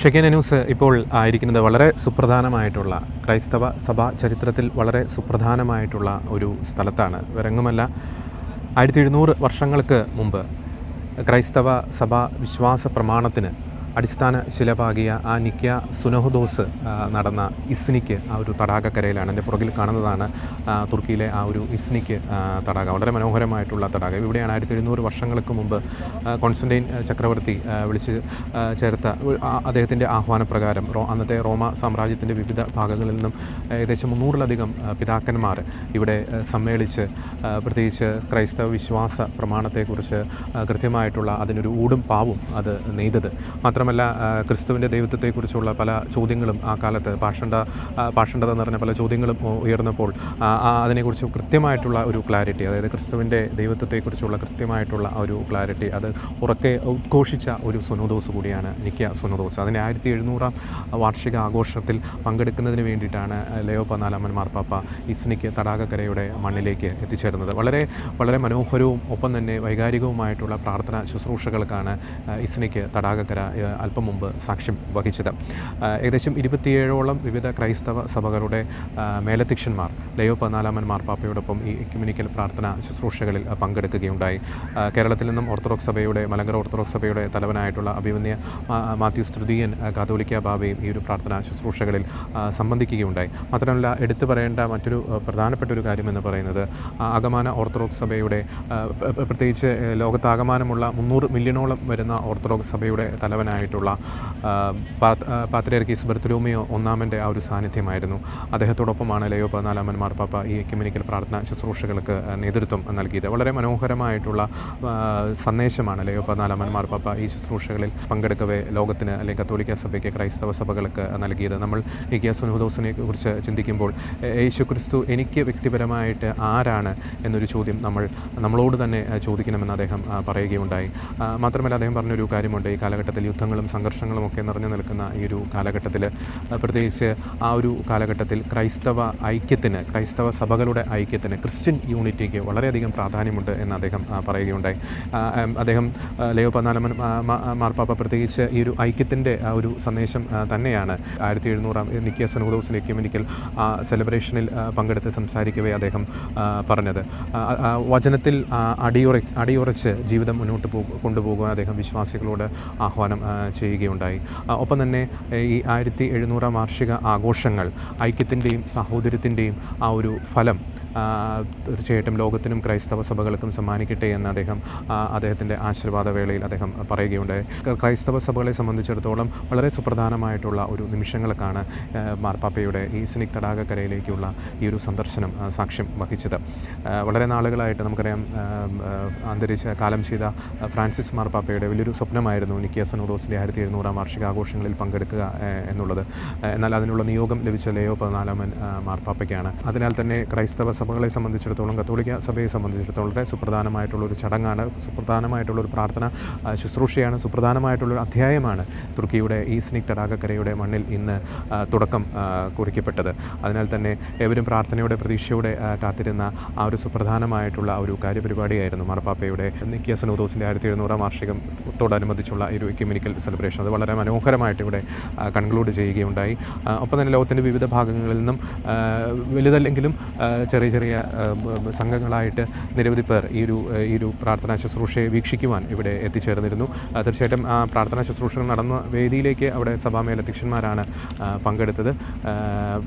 ഷെക്കേന news ഇപ്പോൾ ആയിരിക്കുന്നത് വളരെ സുപ്രധാനമായിട്ടുള്ള ക്രൈസ്തവ സഭാ ചരിത്രത്തിൽ വളരെ സുപ്രധാനമായിട്ടുള്ള ഒരു സ്ഥലത്താണ്. വേറെങ്ങുമല്ല ആയിരത്തി എഴുന്നൂറ് വർഷങ്ങൾക്ക് മുമ്പ് ക്രൈസ്തവ സഭാ വിശ്വാസ പ്രമാണത്തിന് അടിസ്ഥാന ശിലപാകിയ ആ നിക്യ സുനഹുദോസ് നടന്ന ഇസ്നിക്ക് ആ ഒരു തടാകക്കരയിലാണ്. എന്റെ പുറകിൽ കാണുന്നതാണ് തുർക്കിയിലെ ആ ഒരു ഇസ്നിക്ക് തടാകം. വളരെ മനോഹരമായിട്ടുള്ള തടാകം. ഇവിടെയാണ് ആയിരത്തി എഴുന്നൂറ് വർഷങ്ങൾക്ക് മുമ്പ് കോൺസ്റ്റന്റൈൻ ചക്രവർത്തി വിളിച്ച് ചേർത്ത അദ്ദേഹത്തിന്റെ ആഹ്വാനപ്രകാരം റോ അന്നത്തെ റോമ സാമ്രാജ്യത്തിന്റെ വിവിധ ഭാഗങ്ങളിൽ നിന്നും ഏകദേശം മുന്നൂറിലധികം പിതാക്കന്മാർ ഇവിടെ സമ്മേളിച്ച് പ്രത്യേകിച്ച് ക്രൈസ്തവ വിശ്വാസ പ്രമാണത്തെക്കുറിച്ച് കൃത്യമായിട്ടുള്ള അതിനൊരു ഊടും പാവും അത് നെയ്തത്. മാത്രമല്ല ക്രിസ്തുവിന്റെ ദൈവത്വത്തെക്കുറിച്ചുള്ള പല ചോദ്യങ്ങളും ആ കാലത്ത് പാഷണ്ട പാഷണ്ഡത പറഞ്ഞ പല ചോദ്യങ്ങളും ഉയർന്നപ്പോൾ അതിനെക്കുറിച്ച് കൃത്യമായിട്ടുള്ള ഒരു ക്ലാരിറ്റി അതായത് ക്രിസ്തുവിന്റെ ദൈവത്വത്തെക്കുറിച്ചുള്ള കൃത്യമായിട്ടുള്ള ഒരു ക്ലാരിറ്റി അത് ഉറക്കെ ഉദ്ഘോഷിച്ച ഒരു സുനോദോസ് കൂടിയാണ് നിക്ക സുനോദോസ്. അതിന്റെ ആയിരത്തി എഴുന്നൂറാം വാർഷിക ആഘോഷത്തിൽ പങ്കെടുക്കുന്നതിന് വേണ്ടിയിട്ടാണ് ലയോ പതിനാലാമൻ മാർപ്പാപ്പ ഇസ്നിക്ക് തടാകക്കരയുടെ മണ്ണിലേക്ക് എത്തിച്ചേർന്നത്. വളരെ വളരെ മനോഹരവും ഒപ്പം തന്നെ വൈകാരികവുമായിട്ടുള്ള പ്രാർത്ഥന ശുശ്രൂഷകൾക്കാണ് ഇസ്നിക്ക് തടാകക്കര അല്പം മുമ്പ് സാക്ഷ്യം വഹിച്ചത്. ഏകദേശം ഇരുപത്തിയേഴോളം വിവിധ ക്രൈസ്തവ സഭകളുടെ മേലധ്യക്ഷന്മാർ ലയോ പതിനാലാമൻ മാർപ്പാപ്പയോടൊപ്പം ഈ എക്യുമിനിക്കൽ പ്രാർത്ഥന ശുശ്രൂഷകളിൽ പങ്കെടുക്കുകയുണ്ടായി. കേരളത്തിൽ നിന്നും ഓർത്തഡോക്സ് സഭയുടെ മലങ്കര ഓർത്തഡോക്സ് സഭയുടെ തലവനായിട്ടുള്ള അഭിമന്യ മാത്യു സ്തുതിയൻ കാതോലിക്ക ബാബയും ഈ ഒരു പ്രാർത്ഥന ശുശ്രൂഷകളിൽ സംബന്ധിക്കുകയുണ്ടായി. മാത്രമല്ല എടുത്തു പറയേണ്ട മറ്റൊരു പ്രധാനപ്പെട്ട ഒരു കാര്യം എന്ന് പറയുന്നത് അകമാന ഓർത്തഡോക്സ് സഭയുടെ പ്രത്യേകിച്ച് ലോകത്താകമാനമുള്ള മുന്നൂറ് മില്യണോളം വരുന്ന ഓർത്തഡോക്സ് സഭയുടെ തലവനായിട്ടുള്ള ആ, പാത്രയർക്കീസ് ബർത്തലോമിയോ ഒന്നാമന്റെ ആ ഒരു സാന്നിധ്യമായിരുന്നു. അദ്ദേഹത്തോടൊപ്പമാണ് ലയോ പതിനാലാമൻ മാർപ്പാപ്പ ഈ എക്യുമിനിക്കൽ പ്രാർത്ഥന ശുശ്രൂഷകൾക്ക് നേതൃത്വം നൽകിയത്. വളരെ മനോഹരമായിട്ടുള്ള സന്ദേശമാണ് ലയോ പതിനാലാമൻ മാർപ്പാപ്പ ഈ ശുശ്രൂഷകളിൽ പങ്കെടുക്കവേ ലോകത്തിന് അല്ലെങ്കിൽ കത്തോലിക്ക സഭയ്ക്ക് ക്രൈസ്തവ സഭകൾക്ക് നൽകിയത്. നമ്മൾ നിക്കിയ സുനഹദോസിനെ കുറിച്ച് ചിന്തിക്കുമ്പോൾ യേശു ക്രിസ്തു എനിക്ക് വ്യക്തിപരമായിട്ട് ആരാണ് എന്നൊരു ചോദ്യം നമ്മൾ നമ്മളോട് തന്നെ ചോദിക്കണമെന്ന് അദ്ദേഹം പറയുകയുണ്ടായി. മാത്രമല്ല അദ്ദേഹം പറഞ്ഞൊരു കാര്യമുണ്ട്. ഈ കാലഘട്ടത്തിൽ യുദ്ധങ്ങളും സംഘർഷങ്ങളും ഒക്കെ നിറഞ്ഞു നിൽക്കുന്ന ഈ ഒരു കാലഘട്ടത്തിൽ പ്രത്യേകിച്ച് ആ ഒരു കാലഘട്ടത്തിൽ ക്രൈസ്തവ ഐക്യത്തിന് ക്രൈസ്തവ സഭകളുടെ ഐക്യത്തിന് ക്രിസ്ത്യൻ യൂണിറ്റിക്ക് വളരെയധികം പ്രാധാന്യമുണ്ട് എന്ന് അദ്ദേഹം പറയുകയുണ്ടായി. അദ്ദേഹം ലയോ പതിനാലമൻ മാർപ്പാപ്പ പ്രത്യേകിച്ച് ഈ ഒരു ഐക്യത്തിന്റെ ആ ഒരു സന്ദേശം തന്നെയാണ്. ആയിരത്തി എഴുന്നൂറാം നിക്കിയ സനോദോസിന്റെ എക്യുമെനിക്കൽ സെലിബ്രേഷനിൽ പങ്കെടുത്ത് സംസാരിക്കവേ അദ്ദേഹം പറഞ്ഞത്. വചനത്തിൽ അടിയുറ അടിയുറച്ച് ജീവിതം മുന്നോട്ട് കൊണ്ടുപോകുവാൻ അദ്ദേഹം വിശ്വാസികളോട് ആഹ്വാനം ചെയ്യുകയുണ്ടായി. ഒപ്പം തന്നെ ഈ ആയിരത്തി എഴുന്നൂറാം വാർഷിക ആഘോഷങ്ങൾ ഐക്യത്തിന്റെയും സാഹോദര്യത്തിന്റെയും ആ ഒരു ഫലം തീർച്ചയായിട്ടും ലോകത്തിനും ക്രൈസ്തവ സഭകൾക്കും സമ്മാനിക്കട്ടെ എന്ന് അദ്ദേഹം അദ്ദേഹത്തിന്റെ ആശീർവാദ വേളയിൽ അദ്ദേഹം പറയുകയുണ്ടായി. ക്രൈസ്തവ സഭകളെ സംബന്ധിച്ചിടത്തോളം വളരെ സുപ്രധാനമായിട്ടുള്ള ഒരു നിമിഷങ്ങൾക്കാണ് മാർപ്പാപ്പയുടെ ഈ സിനിക് തടാകക്കരയിലേക്കുള്ള ഈ ഒരു സന്ദർശനം സാക്ഷ്യം വഹിച്ചത്. വളരെ നാളുകളായിട്ട് നമുക്കറിയാം അന്തരിച്ച കാലം ചെയ്ത ഫ്രാൻസിസ് മാർപ്പാപ്പയുടെ വലിയൊരു സ്വപ്നമായിരുന്നു നിക്കിയ സനോദോസിന്റെ ആയിരത്തി എഴുന്നൂറാം വാർഷികാഘോഷങ്ങളിൽ പങ്കെടുക്കുക എന്നുള്ളത്. എന്നാൽ അതിനുള്ള നിയോഗം ലഭിച്ച ലയോ പതിനാലാമൻ മാർപ്പാപ്പയ്ക്കാണ്. അതിനാൽ തന്നെ ക്രൈസ്തവ സഭകളെ സംബന്ധിച്ചിടത്തോളം കത്തോലിക്ക സഭയെ സംബന്ധിച്ചിടത്തോളം സുപ്രധാനമായിട്ടുള്ള ഒരു ചടങ്ങാണ്. സുപ്രധാനമായിട്ടുള്ള ഒരു പ്രാർത്ഥന ശുശ്രൂഷയാണ്. സുപ്രധാനമായിട്ടുള്ള ഒരു അധ്യായമാണ് തുർക്കിയുടെ ഈ സ്നിക് തടാകക്കരയുടെ മണ്ണിൽ ഇന്ന് തുടക്കം കുറിക്കപ്പെട്ടത്. അതിനാൽ തന്നെ ഏവരും പ്രാർത്ഥനയുടെ പ്രതീക്ഷയോടെ കാത്തിരുന്ന ആ ഒരു സുപ്രധാനമായിട്ടുള്ള ഒരു കാര്യപരിപാടിയായിരുന്നു മാർപ്പാപ്പയുടെ നിക്കിയ സനോദോസിന്റെ ആയിരത്തി എഴുന്നൂറാം വാർഷികത്തോടനുബന്ധിച്ചുള്ള ഒരു എക്യുമിനിക്കൽ സെലിബ്രേഷൻ അത് വളരെ മനോഹരമായിട്ട് ഇവിടെ കൺക്ലൂഡ് ചെയ്യുകയുണ്ടായി. ഒപ്പം തന്നെ ലോകത്തിന്റെ വിവിധ ഭാഗങ്ങളിൽ നിന്നും വലുതല്ലെങ്കിലും ആ, ചെറിയ ചെറിയ സംഘങ്ങളായിട്ട് നിരവധി പേർ ഈ ഒരു ഈ ഒരു പ്രാർത്ഥനാ ശുശ്രൂഷയെ വീക്ഷിക്കുവാൻ ഇവിടെ എത്തിച്ചേർന്നിരുന്നു. തീർച്ചയായിട്ടും ആ പ്രാർത്ഥനാ ശുശ്രൂഷകൾ നടന്ന വേദിയിലേക്ക് അവിടെ സഭാമേലധ്യക്ഷന്മാരാണ് പങ്കെടുത്തത്.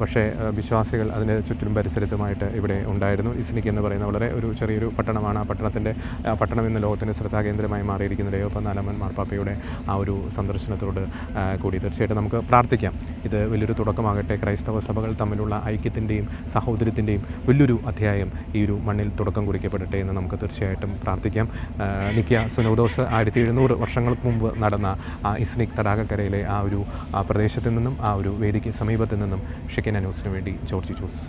പക്ഷേ വിശ്വാസികൾ അതിന് ചുറ്റിലും പരിസരത്തുമായിട്ട് ഇവിടെ ഉണ്ടായിരുന്നു. ഇസ്നിക്ക് എന്ന് പറയുന്ന വളരെ ഒരു ചെറിയൊരു പട്ടണമാണ്. ആ പട്ടണത്തിന്റെ പട്ടണം ഇന്ന് ലോകത്തിന്റെ ശ്രദ്ധാകേന്ദ്രമായി മാറിയിരിക്കുന്ന ദേവപ്പനാലമ്മൻ മാർപ്പാപ്പയുടെ ആ ഒരു സന്ദർശനത്തോട് കൂടി. തീർച്ചയായിട്ടും നമുക്ക് പ്രാർത്ഥിക്കാം. ഇത് വലിയൊരു തുടക്കമാകട്ടെ. ക്രൈസ്തവ സഭകൾ തമ്മിലുള്ള ഐക്യത്തിന്റെയും സഹോദര്യത്തിന്റെയും വലിയൊരു അധ്യായം ഈ ഒരു മണ്ണിൽ തുടക്കം കുറിക്കപ്പെടട്ടെ എന്ന് നമുക്ക് തീർച്ചയായിട്ടും പ്രാർത്ഥിക്കാം. നിക്കിയ സുനോദോസ് ആയിരത്തി എഴുന്നൂറ് വർഷങ്ങൾക്ക് മുമ്പ് നടന്ന ആ ഇസ്നിക് തടാകക്കരയിലെ ആ ഒരു പ്രദേശത്ത് നിന്നും ആ ഒരു വേദിക്ക് സമീപത്തു നിന്നും ഷിക്കൻ അനൂസിന് വേണ്ടി ജോർജി ജോസ്.